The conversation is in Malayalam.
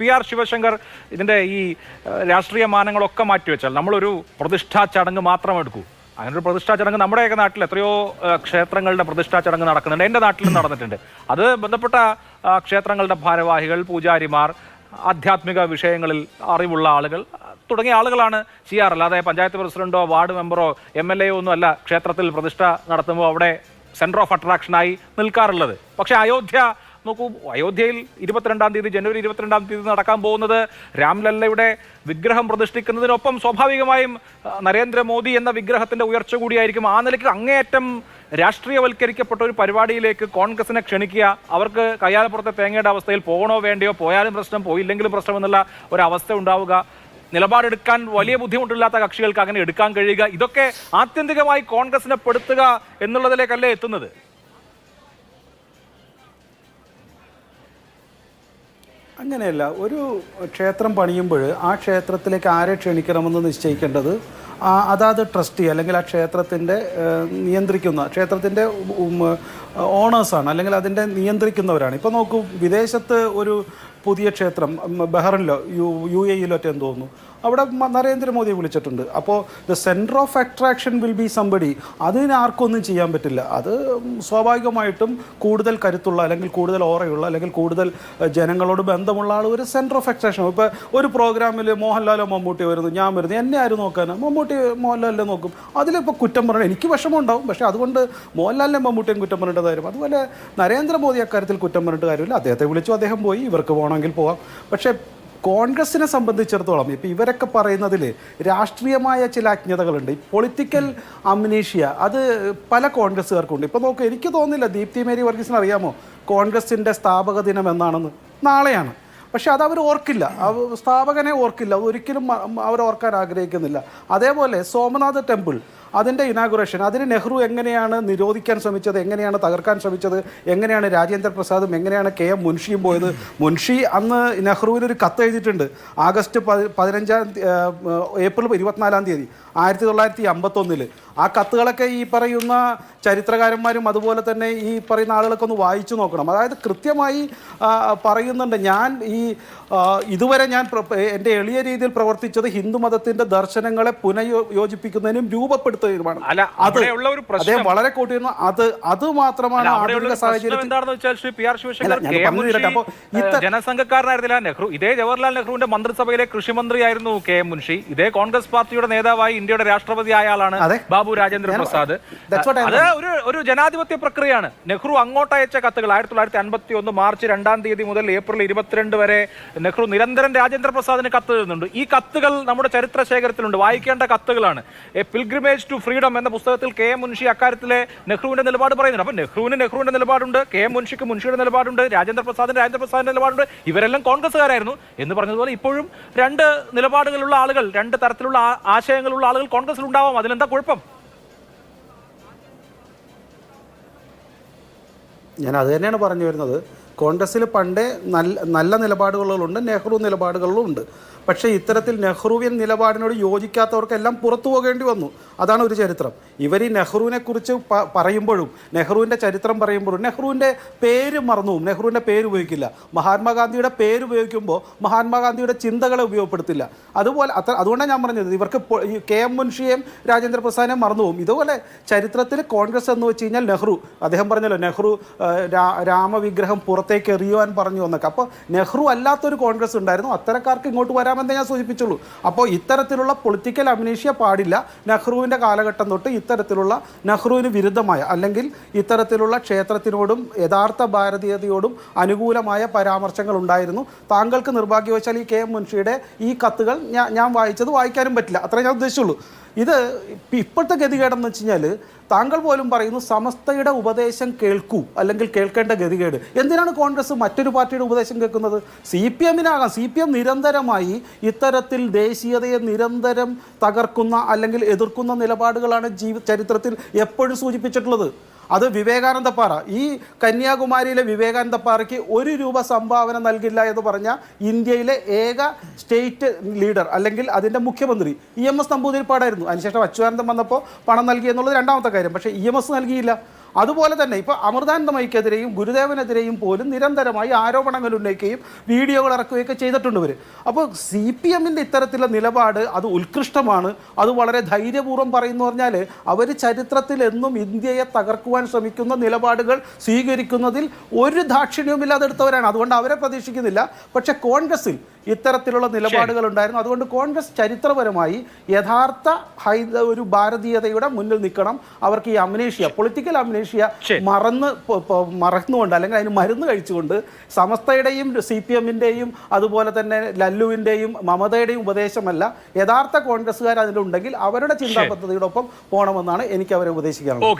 പി ആർ ശിവശങ്കർ ഇതിന്റെ ഈ രാഷ്ട്രീയ മാനങ്ങളൊക്കെ മാറ്റിവെച്ചാൽ നമ്മളൊരു പ്രതിഷ്ഠാ ചടങ്ങ് മാത്രം എടുക്കൂ. അങ്ങനൊരു പ്രതിഷ്ഠാ ചടങ്ങ് നമ്മുടെയൊക്കെ നാട്ടിൽ എത്രയോ ക്ഷേത്രങ്ങളുടെ പ്രതിഷ്ഠാ ചടങ്ങ് നടക്കുന്നുണ്ട്. എന്റെ നാട്ടിലും നടന്നിട്ടുണ്ട്. അത് ബന്ധപ്പെട്ട ക്ഷേത്രങ്ങളുടെ ഭാരവാഹികൾ പൂജാരിമാർ ആധ്യാത്മിക വിഷയങ്ങളിൽ അറിവുള്ള ആളുകൾ തുടങ്ങിയ ആളുകളാണ് ചെയ്യാറ് അല്ലാതെ പഞ്ചായത്ത് പ്രസിഡന്റോ വാർഡ് മെമ്പറോ എം എൽ എയോ ഒന്നും അല്ല ക്ഷേത്രത്തിൽ പ്രതിഷ്ഠ നടത്തുമ്പോൾ അവിടെ സെന്റർ ഓഫ് അട്രാക്ഷനായി നിൽക്കാറുള്ളത്. പക്ഷേ അയോധ്യ നോക്കൂ അയോധ്യയിൽ ഇരുപത്തിരണ്ടാം തീയതി ജനുവരി ഇരുപത്തിരണ്ടാം തീയതി നടക്കാൻ പോകുന്നത് രാംലല്ലയുടെ വിഗ്രഹം പ്രതിഷ്ഠിക്കുന്നതിനൊപ്പം സ്വാഭാവികമായും നരേന്ദ്രമോദി എന്ന വിഗ്രഹത്തിന്റെ ഉയർച്ച കൂടിയായിരിക്കും. ആ നിലയ്ക്ക് അങ്ങേയറ്റം രാഷ്ട്രീയവൽക്കരിക്കപ്പെട്ട ഒരു പരിപാടിയിലേക്ക് കോൺഗ്രസിനെ ക്ഷണിക്കുക അവർക്ക് കയ്യാലപ്പുറത്തെ തേങ്ങയുടെ അവസ്ഥയിൽ പോകണോ വേണ്ടയോ പോയാലും പ്രശ്നം പോയില്ലെങ്കിലും പ്രശ്നം എന്നുള്ള ഒരവസ്ഥ ഉണ്ടാവുക. നിലപാടെടുക്കാൻ വലിയ ബുദ്ധിമുട്ടില്ലാത്ത കക്ഷികൾക്ക് അങ്ങനെ എടുക്കാൻ കഴിയുക. ഇതൊക്കെ ആത്യന്തികമായി കോൺഗ്രസിനെ പെടുത്തുക എന്നുള്ളതിലേക്കല്ലേ എത്തുന്നത്? അങ്ങനെയല്ല ഒരു ക്ഷേത്രം പണിയുമ്പോൾ ആ ക്ഷേത്രത്തിലേക്ക് ആരെ ക്ഷണിക്കണമെന്ന് നിശ്ചയിക്കേണ്ടത് അതാത് ട്രസ്റ്റി അല്ലെങ്കിൽ ആ ക്ഷേത്രത്തിന്റെ നിയന്ത്രിക്കുന്ന ക്ഷേത്രത്തിന്റെ ഓണേഴ്സാണ് അല്ലെങ്കിൽ അതിന്റെ നിയന്ത്രിക്കുന്നവരാണ്. ഇപ്പോൾ നോക്കൂ വിദേശത്ത് ഒരു പുതിയ ക്ഷേത്രം ബഹ്റിനിലോ യു യു എയിലോ എന്ന് തോന്നുന്നു അവിടെ നരേന്ദ്രമോദിയെ വിളിച്ചിട്ടുണ്ട്. അപ്പോൾ the centre of attraction will be somebody അതിന് ആർക്കൊന്നും ചെയ്യാൻ പറ്റില്ല. അത് സ്വാഭാവികമായിട്ടും കൂടുതൽ കരുത്തുള്ള അല്ലെങ്കിൽ കൂടുതൽ ഓറയുള്ള അല്ലെങ്കിൽ കൂടുതൽ ജനങ്ങളോട് ബന്ധമുള്ള ആൾ ഒരു സെന്റർ ഓഫ് അട്രാക്ഷൻ ഇപ്പോൾ ഒരു പ്രോഗ്രാമിൽ മോഹൻലാലോ മമ്മൂട്ടി വരുന്നു ഞാൻ വരുന്നു എന്നെ ആരും നോക്കാനാണ് മമ്മൂട്ടി മോഹൻലാലിനെ നോക്കും. അതിലിപ്പോൾ കുറ്റം പറയണം എനിക്ക് വിഷമമുണ്ടാവും. പക്ഷേ അതുകൊണ്ട് മോഹൻലാലിനെ മമ്മൂട്ടിയും കുറ്റം പറഞ്ഞിട്ട് കാര്യം. അതുപോലെ നരേന്ദ്രമോദി അക്കാര്യത്തിൽ കുറ്റം പറഞ്ഞിട്ട് കാര്യമില്ല. അദ്ദേഹത്തെ വിളിച്ചു അദ്ദേഹം പോയി ഇവർക്ക് പോകണമെങ്കിൽ പോകാം പക്ഷേ കോൺഗ്രസിനെ സംബന്ധിച്ചിടത്തോളം ഇപ്പോൾ ഇവരൊക്കെ പറയുന്നതിൽ രാഷ്ട്രീയമായ ചില അജ്ഞതകളുണ്ട്. ഈ പൊളിറ്റിക്കൽ അമ്നീഷ്യ അത് പല കോൺഗ്രസ്സുകാർക്കുണ്ട്. ഇപ്പോൾ നോക്ക് എനിക്ക് തോന്നുന്നില്ല ദീപ്തി മേരി വർഗീസിന് അറിയാമോ? കോൺഗ്രസിന്റെ സ്ഥാപക ദിനം എന്നാണെന്ന്. നാളെയാണ്. പക്ഷെ അത് അവർ ഓർക്കില്ല. സ്ഥാപകനെ ഓർക്കില്ല. ഒരിക്കലും അവർ ഓർക്കാൻ ആഗ്രഹിക്കുന്നില്ല. അതേപോലെ സോമനാഥ് ടെമ്പിൾ അതിന്റെ ഇനാഗുറേഷൻ അതിന് നെഹ്റു എങ്ങനെയാണ് നിരോധിക്കാൻ ശ്രമിച്ചത് എങ്ങനെയാണ് തകർക്കാൻ ശ്രമിച്ചത് എങ്ങനെയാണ് രാജേന്ദ്ര പ്രസാദും എങ്ങനെയാണ് കെ എം മുൻഷിയും പോയത്? മുൻഷി അന്ന് നെഹ്റുവിനൊരു കത്ത് എഴുതിയിട്ടുണ്ട്. ആഗസ്റ്റ് പതി പതിനഞ്ചാം ഏപ്രിൽ ഇരുപത്തിനാലാം തീയതി ആയിരത്തി തൊള്ളായിരത്തി അമ്പത്തൊന്നിൽ ആ കത്തുകളൊക്കെ ഈ പറയുന്ന ചരിത്രകാരന്മാരും അതുപോലെ തന്നെ ഈ പറയുന്ന ആളുകളൊക്കെ ഒന്ന് വായിച്ചു നോക്കണം. അതായത് കൃത്യമായി പറയുന്നുണ്ട്. ഞാൻ ഈ ഇതുവരെ ഞാൻ എന്റെ എളിയ രീതിയിൽ പ്രവർത്തിച്ചത് ഹിന്ദു മതത്തിന്റെ ദർശനങ്ങളെ പുനഃയോജിപ്പിക്കുന്നതിനും അല്ല, അത് ഒരു പ്രശ്നം- അദ്ദേഹം വളരെ കൂട്ടിയിരുന്നു അത് അത് മാത്രമാണ് ആധുനിക സാഹചര്യം ജനസംഘക്കാരനായിരുന്നില്ല നെഹ്റു. ഇതേ ജവഹർലാൽ നെഹ്റുവിന്റെ മന്ത്രിസഭയിലെ കൃഷിമന്ത്രിയായിരുന്നു കെ എം മുൻഷി. ഇതേ കോൺഗ്രസ് പാർട്ടിയുടെ നേതാവായി ഇന്ത്യയുടെ രാഷ്ട്രപതി ആളാണ് ബാബു രാജേന്ദ്ര പ്രസാദ്. അത് ഒരു ഒരു ജനാധിപത്യ പ്രക്രിയയാണ്. നെഹ്റു അങ്ങോട്ട് അയച്ച കത്തുകൾ ആയിരത്തി തൊള്ളായിരത്തി അൻപത്തി ഒന്ന് മാർച്ച് രണ്ടാം തീയതി മുതൽ ഏപ്രിൽ ഇരുപത്തിരണ്ട് വരെ നെഹ്റു നിരന്തരം രാജേന്ദ്ര പ്രസാദിന് കത്ത് എഴുതുന്നുണ്ട് ഈ കത്തുകൾ നമ്മുടെ ചരിത്ര ശേഖരത്തിലുണ്ട്. വായിക്കേണ്ട കത്തുകളാണ്. എ പിൽഗ്രിമേജ് ടു ഫ്രീഡം എന്ന പുസ്തകത്തിൽ കെ എം മുൻഷി അക്കാര്യത്തിലെ നെഹ്റുവിന്റെ നിലപാട് പറയുന്നുണ്ട്. അപ്പൊ നെഹ്റുവിന് നെഹ്റുവിന്റെ നിലപാടുണ്ട് കെ എം മുൻഷിക്ക് മുൻഷിയുടെ നിലപാടുണ്ട് രാജേന്ദ്ര പ്രസാദിന് രാജേന്ദ്ര പ്രസാദിന്റെ നിലപാടുണ്ട്. ഇവരെല്ലാം കോൺഗ്രസ്സുകാരായിരുന്നു. എന്ന് പറഞ്ഞതുപോലെ ഇപ്പോഴും രണ്ട് നിലപാടുകളുള്ള ആളുകൾ രണ്ട് തരത്തിലുള്ള ആശയങ്ങളുള്ള ആളുകൾ കോൺഗ്രസ്സിൽ ഉണ്ടാവാം അതിലെന്താ കുഴപ്പം? ഞാൻ അത് തന്നെയാണ് പറഞ്ഞു വരുന്നത്. കോൺഗ്രസ്സിൽ പണ്ടേ നല്ല നല്ല നിലപാടുകളുണ്ട് നെഹ്റു നിലപാടുകളും ഉണ്ട് പക്ഷേ ഇത്തരത്തിൽ നെഹ്റുവിൻ നിലപാടിനോട് യോജിക്കാത്തവർക്കെല്ലാം പുറത്തു പോകേണ്ടി വന്നു. അതാണ് ഒരു ചരിത്രം. ഇവർ ഈ നെഹ്റുവിനെ കുറിച്ച് പ- പറയുമ്പോഴും നെഹ്റുവിന്റെ ചരിത്രം പറയുമ്പോഴും നെഹ്റുവിന്റെ പേര് മറന്നു. നെഹ്റുവിന്റെ പേര് ഉപയോഗിക്കില്ല. മഹാത്മാഗാന്ധിയുടെ പേര് ഉപയോഗിക്കുമ്പോൾ മഹാത്മാഗാന്ധിയുടെ ചിന്തകളെ ഉപയോഗപ്പെടുത്തില്ല. അതുപോലെ അത്ര അതുകൊണ്ടാണ് ഞാൻ പറഞ്ഞത് ഇവർക്ക് കെ എം മുൻഷിയെയും രാജേന്ദ്ര പ്രസാദിനെയും മറന്നു പോകും ഇതുപോലെ ചരിത്രത്തിൽ കോൺഗ്രസ് എന്ന് വെച്ച് കഴിഞ്ഞാൽ നെഹ്റു അദ്ദേഹം പറഞ്ഞല്ലോ നെഹ്റു രാമവിഗ്രഹം രാമവിഗ്രഹം പുറത്തേക്ക് എറിയുവാൻ പറഞ്ഞു എന്നൊക്കെ. അപ്പോൾ നെഹ്റു അല്ലാത്തൊരു കോൺഗ്രസ് ഉണ്ടായിരുന്നു. അത്തരക്കാർക്ക് ഇങ്ങോട്ട് വരാമെന്നേ ഞാൻ സൂചിപ്പിച്ചുള്ളൂ. അപ്പോൾ ഇത്തരത്തിലുള്ള പൊളിറ്റിക്കൽ അഭിനേഷ്യ പാടില്ല നെഹ്റുവിന്റെ കാലഘട്ടം തൊട്ട് ഇത്തരത്തിലുള്ള നെഹ്റുവിന് വിരുദ്ധമായ അല്ലെങ്കിൽ ഇത്തരത്തിലുള്ള ക്ഷേത്രത്തിനോടും യഥാർത്ഥ ഭാരതീയതയോടും അനുകൂലമായ പരാമർശങ്ങൾ ഉണ്ടായിരുന്നു. താങ്കൾക്ക് നിർഭാഗ്യവശാൽ ഈ കെ എം മുൻഷിയുടെ ഈ കത്തുകൾ ഞാൻ ഞാൻ വായിച്ചത് വായിക്കാനും പറ്റില്ല. അത്രേ ഞാൻ ഉദ്ദേശിച്ചുള്ളൂ. ഇത് ഇപ്പ- ഇപ്പോഴത്തെ ഗതികേടെന്ന് വെച്ച് കഴിഞ്ഞാൽ താങ്കൾ പോലും പറയുന്നു സമസ്തയുടെ ഉപദേശം കേൾക്കൂ അല്ലെങ്കിൽ കേൾക്കേണ്ട ഗതികേട്. എന്തിനാണ് കോൺഗ്രസ് മറ്റൊരു പാർട്ടിയുടെ ഉപദേശം കേൾക്കുന്നത്? സി പി എമ്മിനാകാം. സി പി എം നിരന്തരമായി ഇത്തരത്തിൽ ദേശീയതയെ നിരന്തരം തകർക്കുന്ന അല്ലെങ്കിൽ എതിർക്കുന്ന നിലപാടുകളാണ് ജീവ ചരിത്രത്തിൽ എപ്പോഴും സൂചിപ്പിച്ചിട്ടുള്ളത്. അത് വിവേകാനന്ദ പാറ ഈ കന്യാകുമാരിയിലെ വിവേകാനന്ദ പാറയ്ക്ക് ഒരു രൂപ സംഭാവന നൽകില്ല എന്ന് പറഞ്ഞ ഇന്ത്യയിലെ ഏക സ്റ്റേറ്റ് ലീഡർ അല്ലെങ്കിൽ അതിന്റെ മുഖ്യമന്ത്രി ഇ എം എസ് നമ്പൂതിരിപ്പാടായിരുന്നു. അതിനുശേഷം അച്യുതാനന്ദം വന്നപ്പോൾ പണം നൽകി എന്നുള്ളത് രണ്ടാമത്തെ കാര്യം. പക്ഷേ ഇ എം എസ് നൽകിയില്ല. അതുപോലെ തന്നെ ഇപ്പോൾ അമൃതാനന്ദമയ്ക്കെതിരെയും ഗുരുദേവനെതിരെയും പോലും നിരന്തരമായി ആരോപണങ്ങൾ ഉന്നയിക്കുകയും വീഡിയോകൾ ഇറക്കുകയൊക്കെ ചെയ്തിട്ടുണ്ട് ഇവർ അപ്പോൾ സി പി എമ്മിന്റെ ഇത്തരത്തിലുള്ള നിലപാട് അത് ഉത്കൃഷ്ടമാണ്. അത് വളരെ ധൈര്യപൂർവം പറയുന്നു പറഞ്ഞാൽ അവർ ചരിത്രത്തിൽ എന്നും ഇന്ത്യയെ തകർക്കുവാൻ ശ്രമിക്കുന്ന നിലപാടുകൾ സ്വീകരിക്കുന്നതിൽ ഒരു ദാക്ഷിണ്യവുമില്ലാതെ എടുത്തവരാണ്. അതുകൊണ്ട് അവരെ പ്രതീക്ഷിക്കുന്നില്ല. പക്ഷേ കോൺഗ്രസിൽ ഇത്തരത്തിലുള്ള നിലപാടുകൾ ഉണ്ടായിരുന്നു. അതുകൊണ്ട് കോൺഗ്രസ് ചരിത്രപരമായി യഥാർത്ഥ ഒരു ഭാരതീയതയുടെ മുന്നിൽ നിൽക്കണം. അവർക്ക് ഈ അമ്നേഷ്യ പൊളിറ്റിക്കൽ അമ്നേഷ്യ ശരി. മറന്ന് മറന്നുകൊണ്ട് അല്ലെങ്കിൽ അതിന് മരുന്ന് കഴിച്ചുകൊണ്ട് സമസ്തയുടെയും സി പി എമ്മിന്റെയും അതുപോലെ തന്നെ ലല്ലുവിന്റെയും മമതയുടെയും ഉപദേശമല്ല യഥാർത്ഥ കോൺഗ്രസ്സുകാർ അതിലുണ്ടെങ്കിൽ അവരുടെ ചിന്താ പദ്ധതിയോടൊപ്പം പോകണമെന്നാണ് എനിക്ക് അവരെ ഉപദേശിക്കാനുള്ളത്.